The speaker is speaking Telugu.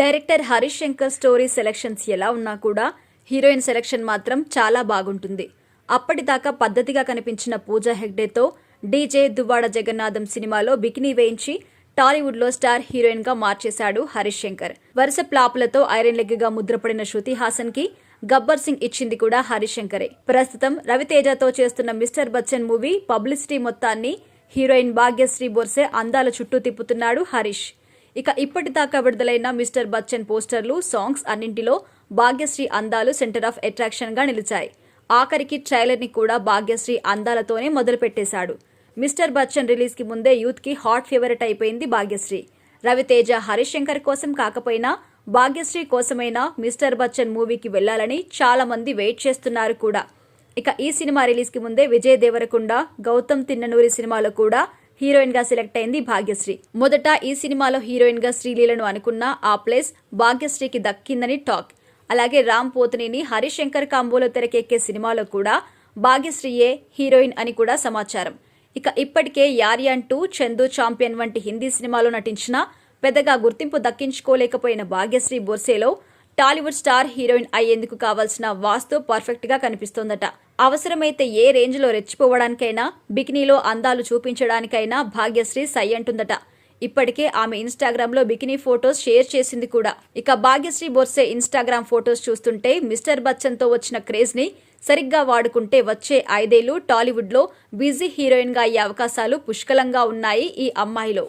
Director Harish Shankar story selections ఎలా ఉన్నా కూడా హీరోయిన్ సెలక్షన్ మాత్రం చాలా బాగుంటుంది. అప్పటిదాకా పద్ధతిగా కనిపించిన పూజా హెగ్డేతో డీజే దువ్వాడ జగన్నాథం సినిమాలో బికినీ వేయించి టాలీవుడ్లో స్టార్ హీరోయిన్గా మార్చేశాడు హరీష్ శంకర్. వరుస ప్లాపులతో ఐరన్ లెగ్గా ముద్రపడిన శృతి హాసన్కి గబ్బర్ సింగ్ ఇచ్చింది కూడా హరీష్ శంకరే. ప్రస్తుతం రవితేజతో చేస్తున్న మిస్టర్ బచ్చన్ మూవీ పబ్లిసిటీ మొత్తాన్ని హీరోయిన్ భాగ్యశ్రీ బొర్సే అందాల చుట్టూ తిప్పుతున్నాడు హరీష్. ఇక ఇప్పటిదాకా విడుదలైన మిస్టర్ బచ్చన్ పోస్టర్లు సాంగ్స్ అన్నింటిలో భాగ్యశ్రీ అందాలు సెంటర్ ఆఫ్ అట్రాక్షన్గా నిలిచాయి. ఆఖరికి ట్రైలర్ని కూడా భాగ్యశ్రీ అందాలతోనే మొదలుపెట్టేశాడు. మిస్టర్ బచ్చన్ రిలీజ్కి ముందే యూత్కి హాట్ ఫేవరెట్ అయిపోయింది భాగ్యశ్రీ. రవితేజ హరిశంకర్ కోసం కాకపోయినా భాగ్యశ్రీ కోసమైనా మిస్టర్ బచ్చన్ మూవీకి వెళ్ళాలని చాలా మంది వెయిట్ చేస్తున్నారు కూడా. ఇక ఈ సినిమా రిలీజ్కి ముందే విజయ్ దేవరకొండ గౌతమ్ తిన్ననూరి సినిమాలో కూడా హీరోయిన్గా సెలెక్ట్ అయింది భాగ్యశ్రీ. మొదట ఈ సినిమాలో హీరోయిన్గా శ్రీలీలను అనుకున్న ఆ ప్లేస్ భాగ్యశ్రీకి దక్కిందని టాక్. అలాగే రామ్ పోతనేని హరీష్ శంకర్ కాంబోలో తెరకెక్కే సినిమాలో కూడా భాగ్యశ్రీయే హీరోయిన్ అని కూడా సమాచారం. ఇక ఇప్పటికే యారియాన్ టూ చందు చాంపియన్ వంటి హిందీ సినిమాలో నటించిన పెద్దగా గుర్తింపు దక్కించుకోలేకపోయిన భాగ్యశ్రీ బొర్సేలో టాలీవుడ్ స్టార్ హీరోయిన్ అయ్యేందుకు కావాల్సిన వాస్తు పర్ఫెక్ట్గా కనిపిస్తోందట. అవసరమైతే ఏ రేంజ్లో రెచ్చిపోవడానికైనా బికినీలో అందాలు చూపించడానికైనా భాగ్యశ్రీ సై అంటుందట. ఇప్పటికే ఆమె ఇన్స్టాగ్రామ్లో బికినీ ఫోటోస్ షేర్ చేసింది కూడా. ఇక భాగ్యశ్రీ బొర్సే ఇన్స్టాగ్రామ్ ఫోటోస్ చూస్తుంటే మిస్టర్ బచ్చన్తో వచ్చిన క్రేజ్ని సరిగ్గా వాడుకుంటే వచ్చే ఐదేళ్ళు టాలీవుడ్లో బిజీ హీరోయిన్గా అయ్యే అవకాశాలు పుష్కలంగా ఉన్నాయి ఈ అమ్మాయిలో.